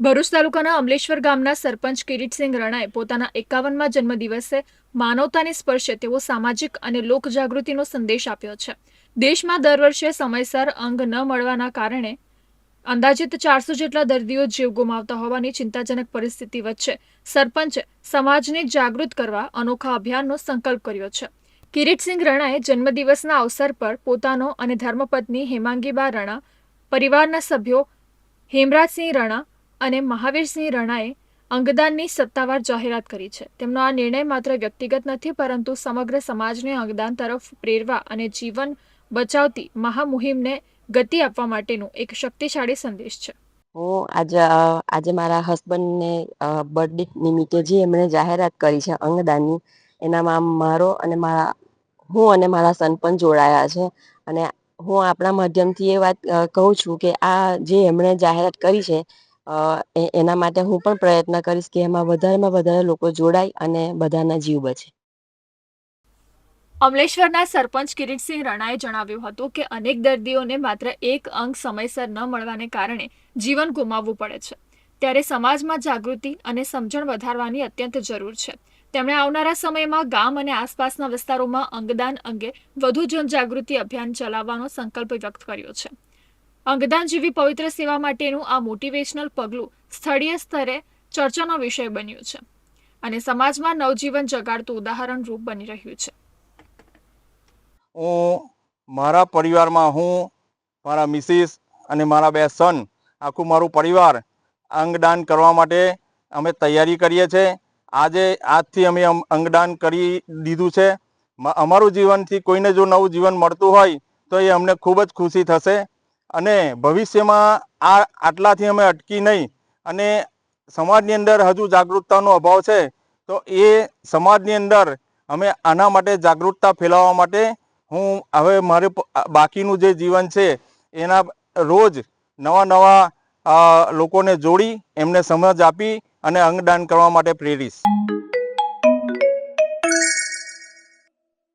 ભરૂચ તાલુકાના અમલેશ્વર ગામના સરપંચ કિરીટસિંહ રણાએ પોતાના એકાવનમાં જન્મદિવસે માનવતાને સ્પર્શે તેવો સામાજિક અને લોકજાગૃતિનો સંદેશ આપ્યો છે. દેશમાં દર વર્ષે સમયસર અંગ ન મળવાના કારણે અંદાજિત ચારસો જેટલા દર્દીઓ જીવ ગુમાવતા હોવાની ચિંતાજનક પરિસ્થિતિ વચ્ચે સરપંચે સમાજને જાગૃત કરવા અનોખા અભિયાનનો સંકલ્પ કર્યો છે. કિરીટસિંહ રણાએ જન્મદિવસના અવસર પર પોતાનો અને ધર્મપત્ની હેમાંગીબા રણા, પરિવારના સભ્યો હેમરાજસિંહ રણા અને મહાવીરસિંહ રણાએ અંગદાનની સત્તાવાર જાહેરાત કરી છે. તેમનો આ નિર્ણય માત્ર વ્યક્તિગત નથી, પરંતુ સમગ્ર સમાજને અંગદાન તરફ પ્રેરવા અને જીવન બચાવતી મહામુહિમને ગતિ આપવા માટેનું એક શક્તિશાળી સંદેશ છે. હું આજે આજે મારા હસબન્ડને બર્થડે નિમિત્તે જે એમણે જાહેરાત કરી છે અંગદાનની એનામાં મારો અને મારા, હું અને મારા સન પણ જોડાયા છે. અને હું આપણા માધ્યમથી એ વાત કહું છું કે આ જે એમણે જાહેરાત કરી છે એના માટે હું પણ પ્રયત્ન કરીશ કે એમાં વધારેમાં વધારે લોકો જોડાય અને બધાના જીવ બચે. અમલેશ્વરના સરપંચ કિરીટસિંહ રણાએ જણાવ્યું હતું કે અનેક દર્દીઓને માત્ર એક અંગ સમયસર ન મળવાને કારણે જીવન ગુમાવવું પડે છે. ત્યારે સમાજમાં જાગૃતિ અને સમજણ વધારવાની અત્યંત જરૂર છે. તેમણે આવનારા સમયમાં ગામ અને આસપાસના વિસ્તારોમાં અંગદાન અંગે વધુ જનજાગૃતિ અભિયાન ચલાવવાનો સંકલ્પ વ્યક્ત કર્યો છે. અંગદાન જેવી પવિત્ર સેવા માટેનું આ મોટિવેશનલ પગલું સ્થળીય સ્તરે ચર્ચાનો વિષય બન્યું છે અને સમાજમાં નવજીવન જગાડતું ઉદાહરણ રૂપ બની રહ્યું છે. હું મારા પરિવારમાં હું, મારા મિસિસ અને મારા બે સન આખું મારું પરિવાર અંગદાન કરવા માટે અમે તૈયારી કરીએ છીએ. આજે, આજથી અમે અંગદાન કરી દીધું છે. અમારું જીવનથી કોઈને જો નવું જીવન મળતું હોય તો એ અમને ખૂબ જ ખુશી થશે. અને ભવિષ્યમાં આ આટલાથી અમે અટકી નહીં. અને સમાજની અંદર હજુ જાગૃતતાનો અભાવ છે, તો એ સમાજની અંદર અમે આના માટે જાગૃતતા ફેલાવવા માટે હું હવે મારે બાકીનું જે જીવન છે, એના રોજ નવા નવા લોકોને જોડી, એમને સમજ આપી અને અંગદાન કરવા માટે પ્રેરીશ.